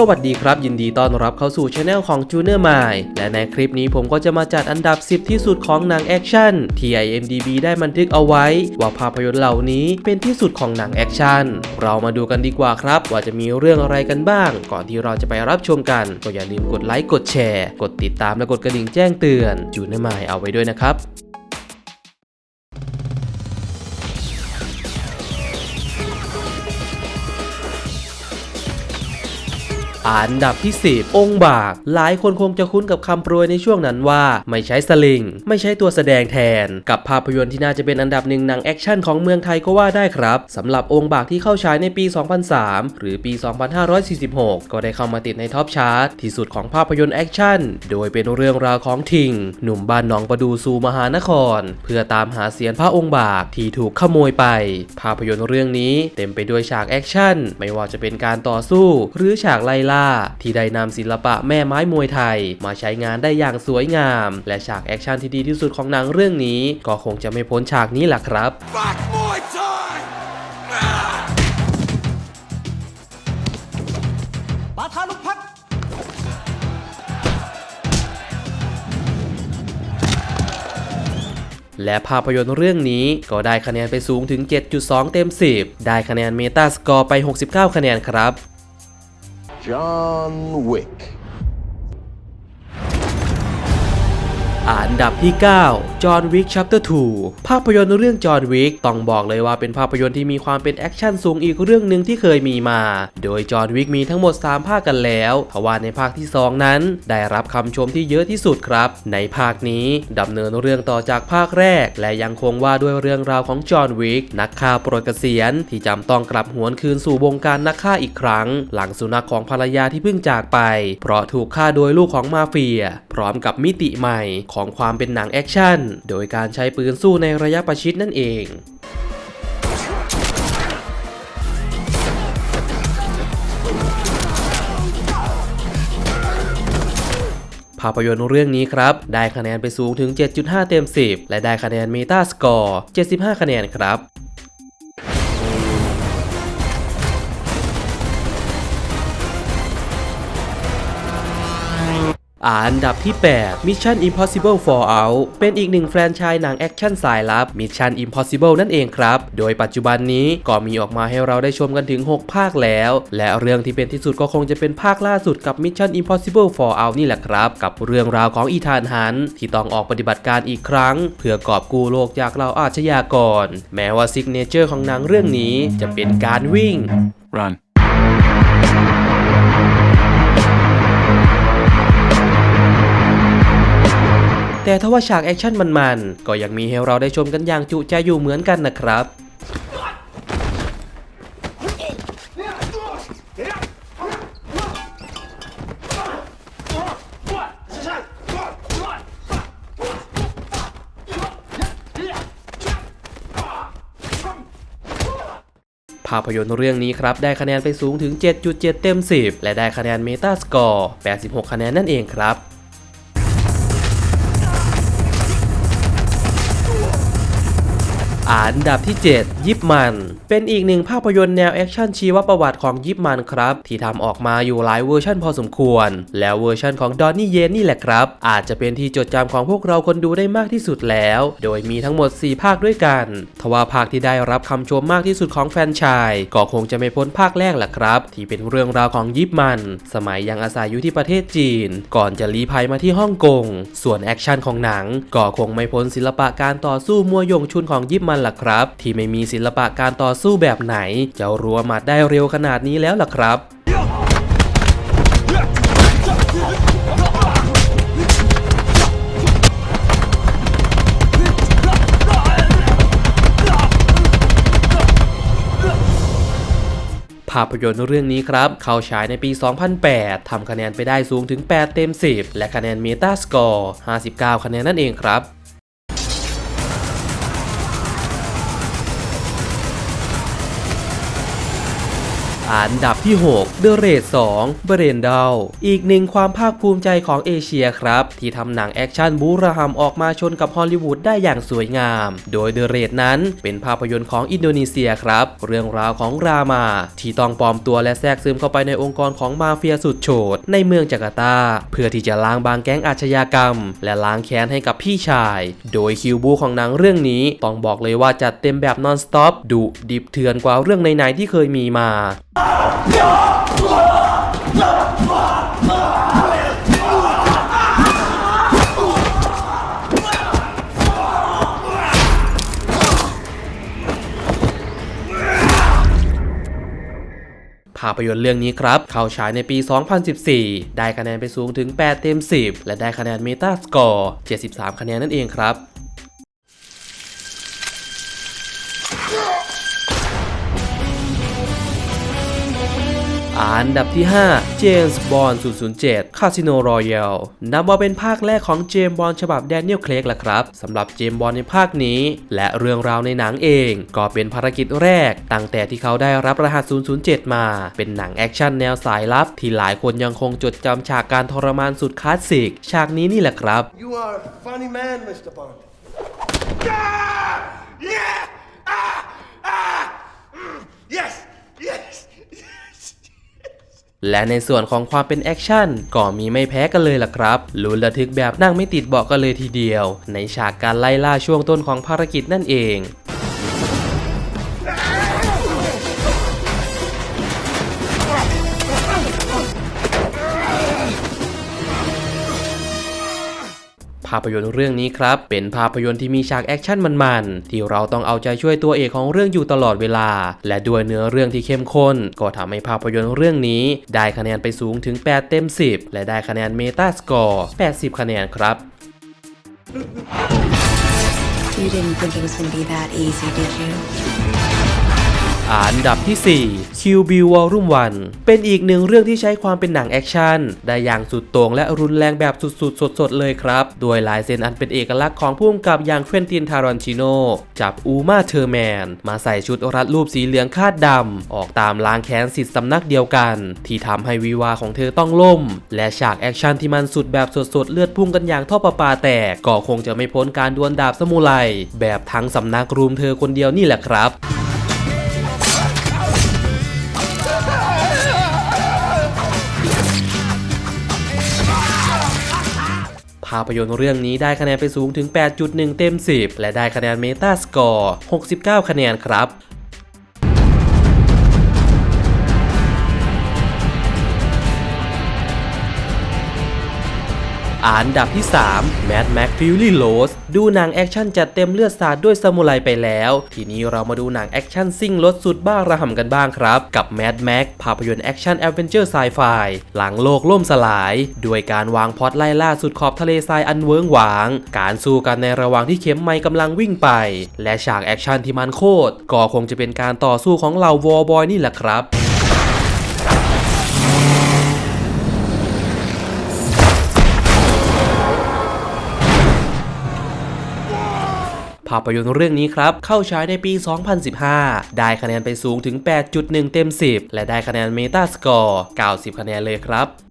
สวัสดีครับ ยินดีต้อนรับเข้าสู่ช anel ของ j u n i o r m i และในคลิปนี้ผมก็จะมาจัดอันดับ 10 ที่สุดของหนังแอคชั่นที่ IMDB ได้บันทึกเอาไว้ ว่าภาพยนตร์เหล่านี้เป็นที่สุดของหนังแอคชั่นเรามาดูกันดีกว่าครับ ว่าจะมีเรื่องอะไรกันบ้าง ก่อนที่เราจะไปรับชมกันก็อย่าลืมกดไลค์กดแชร์ กดติดตามและกดกระดิ่งแจ้งเตือน j u n i o r m i เอาไว้ด้วยนะครับ อันดับที่ 10 องค์บาก หลายคนคงจะคุ้นกับคำโปรยในช่วงนั้นว่า ไม่ใช้สลิง ไม่ใช้ตัวแสดงแทน กับภาพยนตร์ที่น่าจะเป็นอันดับหนึ่งหนังแอคชั่นของเมืองไทยก็ว่าได้ครับสำหรับองค์บากที่เข้าฉายในปี 2003 หรือปี 2546 ก็ได้เข้ามาติดในท็อปชาร์ตที่สุดของภาพยนตร์แอคชั่น โดยเป็นเรื่องราวของทิง หนุ่มบ้านหนองประดูสู่มหานคร เพื่อตามหาเสียนพระองค์บากที่ถูกขโมยไป ภาพยนตร์เรื่องนี้เต็มไปด้วยฉากแอคชั่น ไม่ว่าจะเป็นการต่อสู้ หรือฉากไล่ล่าที่ได้นำศิลปะแม่ไม้มวยไทย มาใช้งานได้อย่างสวยงาม และฉากแอคชั่นที่ดีที่สุดของหนังเรื่องนี้ ก็คงจะไม่พ้นฉากนี้แหละครับ Back Muay Thai! Ah! ปาทานุพักษ์และภาพยนตร์เรื่องนี้ก็ได้คะแนนไปสูงถึง 7.2 เต็ม 10 ได้คะแนนเมตาสกอร์ไป 69 คะแนนครับ John Wick. อันดับที่9 John Wick Chapter 2ภาพยนตร์เรื่อง John Wick ต้องบอกเลยว่าเป็นภาพยนตร์ที่มีความเป็นแอคชั่นสูงอีกเรื่องหนึ่งที่เคยมีมา โดย John Wick มีทั้งหมด 3 ภาคกันแล้วทว่าในภาคที่ 2 นั้น ได้รับคำชมที่เยอะที่สุดครับ ในภาคนี้ดำเนินเรื่องต่อจากภาคแรก และยังคงว่าด้วยเรื่องราวของจอห์นวิกนักฆ่าโปรดเกษียณที่จำต้องกลับหวนคืนสู่วงการนักฆ่าอีกครั้ง หลังสุนัขของภรรยาที่เพิ่งจากไป เพราะถูกฆ่าโดยลูกของมาเฟีย พร้อมกับมิติใหม่ของความเป็นหนังแอคชั่น โดยการใช้ปืนสู้ในระยะประชิดนั่นเองภาพยนตร์เรื่องนี้ครับ ได้คะแนนไปสูงถึง 7.5 เต็ม 10 และได้คะแนนเมตาสกอร์ 75 คะแนนครับ อันดับที่ 8 Mission Impossible Fallout เป็นอีกหนึ่งแฟรนไชส์หนังแอคชั่นสายลับ Mission Impossible นั่นเองครับ โดยปัจจุบันนี้ก็มีออกมาให้เราได้ชมกันถึง 6 ภาคแล้ว และเรื่องที่เป็นที่สุดก็คงจะเป็นภาคล่าสุดกับ Mission Impossible Fallout นี่แหละครับ กับเรื่องราวของอีธานฮันที่ต้องออกปฏิบัติการอีกครั้ง เพื่อกอบกู้โลกจากเราอาชญากร แม้ว่าซิกเนเจอร์ของหนังเรื่องนี้จะเป็นการวิ่ง Run. แต่ถ้าว่าฉากแอคชั่นมันๆ ก็ยังมีให้เราได้ชมกันอย่างจุใจอยู่เหมือนกันนะครับภาพยนตร์เรื่องนี้ครับ ได้คะแนนไปสูงถึง 7.7 เต็ม 10 และได้คะแนนเมตาสกอร์ 86 คะแนนนั่นเองครับ อันดับที่ 7 ยิปมัน เป็นอีกหนึ่งภาพยนตร์แนวแอคชั่นชีวประวัติของยิปมันครับ ที่ทำออกมาอยู่หลายเวอร์ชันพอสมควร แล้วเวอร์ชันของดอนนี่เยนนี่แหละครับ อาจจะเป็นที่จดจำของพวกเราคนดูได้มากที่สุดแล้ว โดยมีทั้งหมด 4 ภาคด้วยกันทว่าภาคที่ได้รับคำชมมากที่สุดของแฟนชาย ก็คงจะไม่พ้นภาคแรกแหละครับ ที่เป็นเรื่องราวของยิปมัน สมัยยังอาศัยอยู่ที่ประเทศจีน ก่อนจะลี้ภัยมาที่ฮ่องกงส่วนแอคชั่นของหนังก็คงไม่พ้นศิลปะการต่อสู้มวยยงชุนของยิปมันล่ะครับ ที่ไม่มีศิลปะการต่อสู้แบบไหนจะรัวหมัดได้เร็วขนาดนี้แล้วล่ะครับภาพยนตร์เรื่องนี้ครับ เข้าฉายในปี 2008 ทำคะแนนไปได้สูงถึง 8 เต็ม 10 และคะแนนเมตาสกอร์ 59 คะแนนนั่นเองครับ อันดับที่ 6 The Raid 2 b r a n d a l อีกหนึ่งความภาคภูมิใจของเอเชียครับ ที่ทำหนังแอคชั่นบูระหำออกมาชนกับฮอลลีวูดได้อย่างสวยงาม โดย The Raid นั้นเป็นภาพยนตร์ของอินโดนีเซียครับ เรื่องราวของรามา ที่ต้องปลอมตัวและแทรกซึมเข้าไปในองค์กรของมาเฟียสุดโฉดในเมืองจาการ์ตา เพื่อที่จะล้างบางแก๊งอาชญากรรม และล้างแค้นให้กับพี่ชาย โดยคิวบูของหนังเรื่องนี้ต้องบอกเลยว่าจัดเต็มแบบนอนสต็อปดุดิบเถื่อนกว่าเรื่องไหนๆที่เคยมีมาภาพยนตร์เรื่องนี้ครับ เข้าฉายในปี 2014 ได้คะแนนไปสูงถึง 8 เต็ม 10 และได้คะแนน Meta Score 73 คะแนนนั่นเองครับ อันดับที่5 James Bond 007 Casino Royale นับว่าเป็นภาคแรกของเจมส์บอนด์ฉบับแดเนียลเคลกแหละครับสำหรับเจมส์บอนด์ในภาคนี้ และเรื่องราวในหนังเอง ก็เป็นภารกิจแรก ตั้งแต่ที่เขาได้รับรหัส 007 มา เป็นหนังแอคชั่นแนวสายลับ ที่หลายคนยังคงจดจำฉากการทรมานสุดคลาสสิก ฉากนี้นี่แหละครับ You are a funny man, Mr. Bond. Yeah! Ah! Ah! Mm. Yes! Yes! และในส่วนของความเป็นแอคชั่นก็มีไม่แพ้กันเลยล่ะครับลุ้นระทึกแบบนั่งไม่ติดเบาะกันเลยทีเดียว ในฉากการไล่ล่าช่วงต้นของภารกิจนั่นเอง ภาพยนตร์เรื่องนี้ครับ เป็นภาพยนตร์ที่มีฉากแอคชั่นมันๆ ที่เราต้องเอาใจช่วยตัวเอกของเรื่องอยู่ตลอดเวลา และด้วยเนื้อเรื่องที่เข้มข้น ก็ทำให้ภาพยนตร์เรื่องนี้ ได้คะแนนไปสูงถึง 8 เต็ม 10 และได้คะแนน Meta Score 80 คะแนนครับ You didn't think it was gonna be that easy, did you? อันดับที่ 4 Kill Bill Volume 1 เป็นอีกหนึ่งเรื่องที่ใช้ความเป็นหนังแอคชั่น ได้อย่างสุดโต่งและรุนแรงแบบสุดๆ สดๆ เลยครับ โดยลายเซ็นอันเป็นเอกลักษณ์ของผู้กำกับอย่างเควินตินทารอนชิโน จับอูมาเทอร์แมน มาใส่ชุดรัดรูปสีเหลืองคาดดำ ออกตามล้างแค้นสิทธิ์สำนักเดียวกัน ที่ทำให้วิวาของเธอต้องล่ม และฉากแอคชั่นที่มันสุดแบบสดๆ เลือดพุ่งกันอย่างท่อประปาแตกก็คงจะไม่พ้นการดวลดาบสมุไรแบบทั้งสำนักรุมเธอคนเดียวนี่แหละครับาพยนตร์เรื่องนี้ได้คะแนนไปสูงถึง 8.1 เต็ม 10 และได้คะแนนเมตาสกอร์ 69 คะแนนครับ อันดับที่ 3 Mad Max Fury Road ดูหนังแอคชั่นจัดเต็มเลือดสาดด้วยซามูไรไปแล้ว ทีนี้เรามาดูหนังแอคชั่นซิ่งรถสุดบ้าระห่ำกันบ้างครับ กับ Mad Max ภาพยนตร์แอคชั่นแอดเวนเจอร์ไซไฟหลังโลกล่มสลาย ด้วยการวางพอตไล่ล่าสุดขอบทะเลทรายอันเวิ้งหวาง การสู้กันในระหว่างที่เข็มไม้กำลังวิ่งไป และฉากแอคชั่นที่มันโคตรก็คงจะเป็นการต่อสู้ของเหล่าวอร์บอยนี่แหละครับ ภาพยนตร์เรื่องนี้ครับ เข้าฉายในปี 2015 ได้คะแนนไปสูงถึง 8.1 เต็ม 10 และได้คะแนนเมตาสกอร์ 90 คะแนนเลยครับ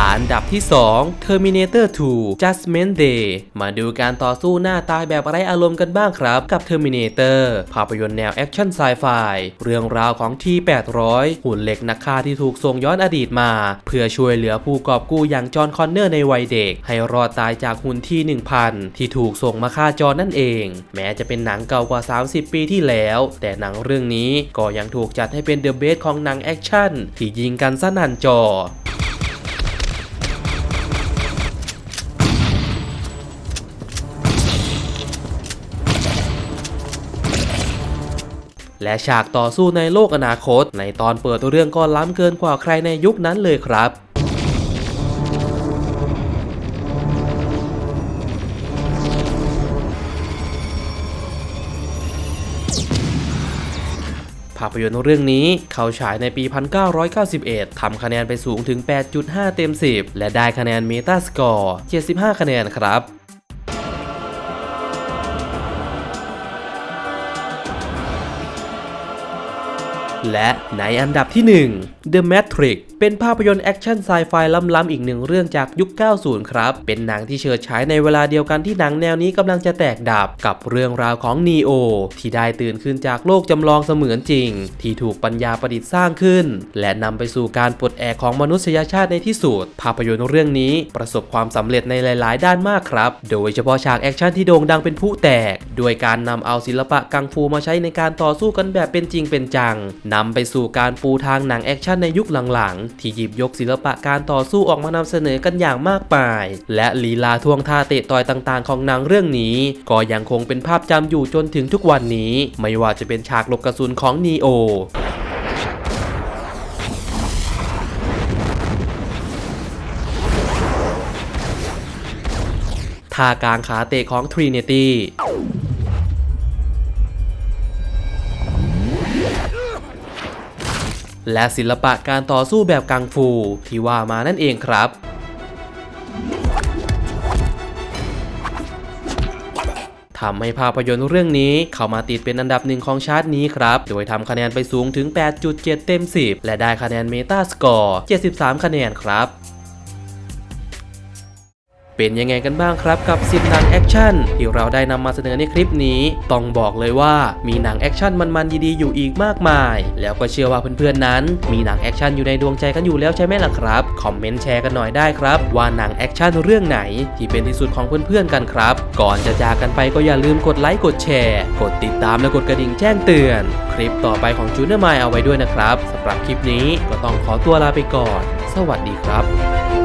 อันดับที่ 2 Terminator 2 Judgment Day มาดูการต่อสู้หน้าตายแบบไร้อารมณ์กันบ้างครับ กับ Terminator ภาพยนตร์แนวแอคชั่นไซไฟเรื่องราวของ T800 หุ่นเหล็กนักฆ่าที่ถูกส่งย้อนอดีตมา เพื่อช่วยเหลือผู้กอบกู้อย่างจอห์นคอนเนอร์ในวัยเด็ก ให้รอดตายจากหุ่นที่ 1000 ที่ถูกส่งมาฆ่าจอห์นนั่นเอง แม้จะเป็นหนังเก่ากว่า 30 ปีที่แล้ว แต่หนังเรื่องนี้ก็ยังถูกจัดให้เป็นเดอะเบสของหนังแอคชั่นที่ยิงกันสนั่นจอ และฉากต่อสู้ในโลกอนาคต ในตอนเปิดเรื่องก็ล้ำเกินกว่าใครในยุคนั้นเลยครับภาพยนตร์เรื่องนี้เขาฉายในปี 1991 ทำคะแนนไปสูงถึง 8.5 เต็ม 10 และได้คะแนน Meta Score 75 คะแนนครับ และในอันดับที่ 1 The Matrix เป็นภาพยนตร์แอคชั่นไซไฟล้ำๆอีกหนึ่งเรื่องจากยุค 90 ครับ เป็นหนังที่เฉิดฉายในเวลาเดียวกันที่หนังแนวนี้กำลังจะแตกดับกับเรื่องราวของนีโอที่ได้ตื่นขึ้นจากโลกจำลองเสมือนจริง ที่ถูกปัญญาประดิษฐ์สร้างขึ้น และนำไปสู่การปลดแอกของมนุษยชาติในที่สุดภาพยนตร์เรื่องนี้ประสบความสำเร็จในหลาย ๆ ด้านมากครับ โดยเฉพาะฉากแอคชั่นที่โด่งดังเป็นผู้แตกโดยการนำเอาศิลปะกังฟูมาใช้ในการต่อสู้กันแบบเป็นจริงเป็นจังนำไปสู่การปูทางหนังแอคชั่นในยุคหลังๆ ที่หยิบยกศิลปะการต่อสู้ออกมานำเสนอกันอย่างมากมาย และลีลาท่วงท่าเตะต่อยต่างๆ ของหนังเรื่องนี้ ก็ยังคงเป็นภาพจำอยู่จนถึงทุกวันนี้ ไม่ว่าจะเป็นฉากหลบกระสุนของนีโอท่ากลางขาเตะของ Trinity และศิลปะการต่อสู้แบบกังฟูที่ว่ามานั่นเองครับทำให้ภาพยนตร์เรื่องนี้เข้ามาติดเป็นอันดับหนึ่งของชาร์ตนี้ครับ โดยทำคะแนนไปสูงถึง 8.7 เต็ม 10 และได้คะแนนเมตาสกอร์ 73 คะแนนครับ เป็นยังไงกันบ้างครับกับ 10 หนังแอคชั่นที่เราได้นำมาเสนอในคลิปนี้ ต้องบอกเลยว่ามีหนังแอคชั่นมันๆดีๆอยู่อีกมากมาย แล้วก็เชื่อว่าเพื่อนๆนั้น มีหนังแอคชั่นอยู่ในดวงใจกันอยู่แล้วใช่ไหมล่ะครับ คอมเมนต์แชร์กันหน่อยได้ครับ ว่าหนังแอคชั่นเรื่องไหนที่เป็นที่สุดของเพื่อนๆกันครับ ก่อนจะจากกันไปก็อย่าลืมกดไลค์กดแชร์ กดติดตามและกดกระดิ่งแจ้งเตือน คลิปต่อไปของจูเนอร์มายเอาไว้ด้วยนะครับสำหรับคลิปนี้ก็ต้องขอตัวลาไปก่อน สวัสดีครับ